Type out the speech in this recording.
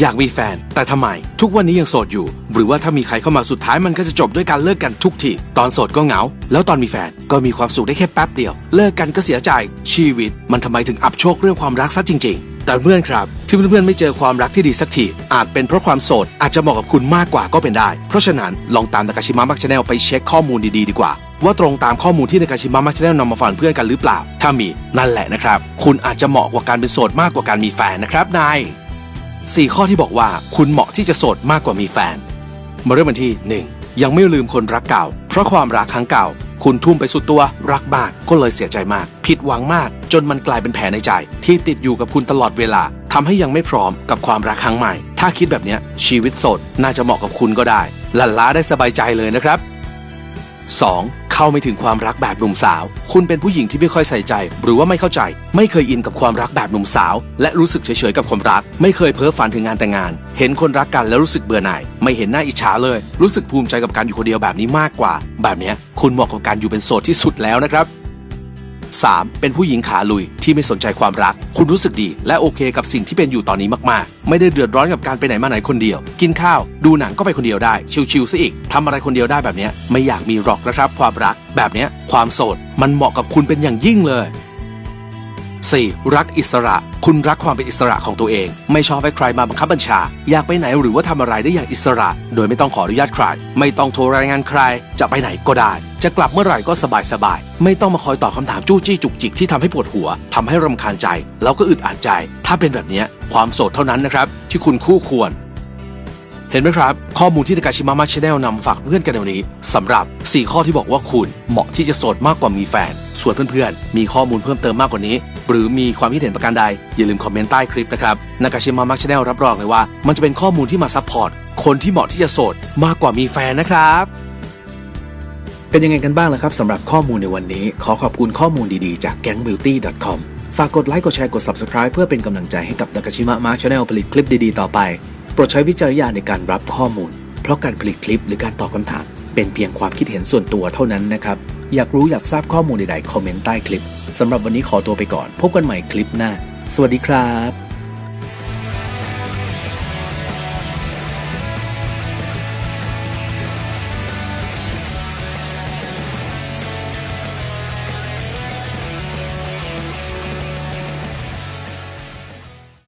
อยากมีแฟน แต่ทำไม ทุกวันนี้ยังโสดอยู่ หรือว่าถ้ามีใครเข้ามาสุดท้ายมันก็จะจบด้วยการเลิกกันทุกที ตอนโสดก็เหงา แล้วตอนมีแฟนก็มีความสุขได้แค่แป๊บเดียว เลิกกันก็เสียใจ ชีวิต มันทำไมถึงอับโชคเรื่องความรักซะจริง ๆแต่เพื่อนครับ ที่เพื่อนๆไม่เจอความรักที่ดีสักทีอาจเป็นเพราะความโสดอาจจะเหมาะกับคุณมากกว่าก็เป็นได้ เพราะฉะนั้นลองตามนากาชิมะมักชาแนลไปเช็คข้อมูลดีๆดีกว่า ว่าตรงตามข้อมูลที่นากาชิมะมักชาแนลนำมาฝากเพื่อนกันหรือเปล่า ถ้ามีนั่นแหละนะครับ คุณอาจจะเหมาะกว่าการเป็นโสดมากกว่าการมีแฟนนะครับนาย สี่ข้อที่บอกว่าคุณเหมาะที่จะโสดมากกว่ามีแฟน มาเริ่มกันที่ 1. ยังไม่ลืมคนรักเก่า เพราะความรักครั้งเก่า คุณทุ่มไปสุดตัวรักมากก็เลยเสียใจมาก ผิดหวังมาก จนมันกลายเป็นแผลในใจ ที่ติดอยู่กับคุณตลอดเวลาทำให้ยังไม่พร้อมกับความรักครั้งใหม่ ถ้าคิดแบบนี้ชีวิตโสดน่าจะเหมาะกับคุณก็ได้หลั่นล้าได้สบายใจเลยนะครับ 2. เข้าไม่ถึงความรักแบบหนุ่มสาว คุณเป็นผู้หญิงที่ไม่ค่อยใส่ใจ หรือว่าไม่เข้าใจ ไม่เคยอินกับความรักแบบหนุ่มสาว และรู้สึกเฉยๆกับความรัก ไม่เคยเพ้อฝันถึงงานแต่งงาน เห็นคนรักกันแล้วรู้สึกเบื่อหน่าย ไม่เห็นหน้าอิจฉาเลย รู้สึกภูมิใจกับการอยู่คนเดียวแบบนี้มากกว่า แบบนี้คุณเหมาะกับการอยู่เป็นโสดที่สุดแล้วนะครับ 3. เป็นผู้หญิงขาลุยที่ไม่สนใจความรัก คุณรู้สึกดี และโอเคกับสิ่งที่เป็นอยู่ตอนนี้มากๆ ไม่ได้เดือดร้อนกับการไปไหนมาไหนคนเดียว กินข้าว ดูหนังก็ไปคนเดียวได้ ชิลๆซะอีกทำอะไรคนเดียวได้แบบนี้ไม่อยากมีหรอกนะครับ ความรัก แบบนี้ความโสด มันเหมาะกับคุณเป็นอย่างยิ่งเลย 4. รักอิสระ คุณรักความเป็นอิสระของตัวเอง ไม่ชอบให้ใครมาบังคับบัญชา อยากไปไหนหรือว่าทำอะไรได้อย่างอิสระ โดยไม่ต้องขออนุญาตใคร ไม่ต้องโทรรายงานใคร จะไปไหนก็ได้ จะกลับเมื่อไหร่ก็สบายสบายๆไม่ต้องมาคอยตอบคำถามจู้จี้จุกจิกที่ทำให้ปวดหัวทำให้รำคาญใจ แล้วก็อึดอัดใจ ถ้าเป็นแบบนี้ความโสดเท่านั้นนะครับที่คุณคู่ควร เห็นไหมครับ ข้อมูลที่นากาชิมะมาชแนลนำฝากเพื่อนกันในวันนี้สำหรับ 4 ข้อที่บอกว่าคุณเหมาะที่จะโสดมากกว่ามีแฟน ส่วนเพื่อนๆ มีข้อมูลเพิ่มเติมมากกว่านี้ หรือมีความคิดเห็นประการใด อย่าลืมคอมเมนต์ใต้คลิปนะครับนากาชิมะมาชแนลรับรองเลยว่า มันจะเป็นข้อมูลที่มาซัพพอร์ตคนที่เหมาะที่จะโสดมากกว่ามีแฟนนะครับเป็นยังไงกันบ้างล่ะครับสำหรับข้อมูลในวันนี้ ขอขอบคุณข้อมูลดีๆจาก gangbeauty.com ฝากกดไลค์กดแชร์กด Subscribe เพื่อเป็นกำลังใจให้กับ Nakashima Mark Channel ผลิตคลิปดีๆ ต่อไป โปรดใช้วิจารณญาณในการรับข้อมูล เพราะการผลิตคลิปหรือการตอบคำถาม เป็นเพียงความคิดเห็นส่วนตัวเท่านั้นนะครับ อยากรู้อยากทราบข้อมูลใดๆคอมเมนต์ใต้คลิปสำหรับวันนี้ขอตัวไปก่อน พบกันใหม่คลิปหน้า สวัสดีครับ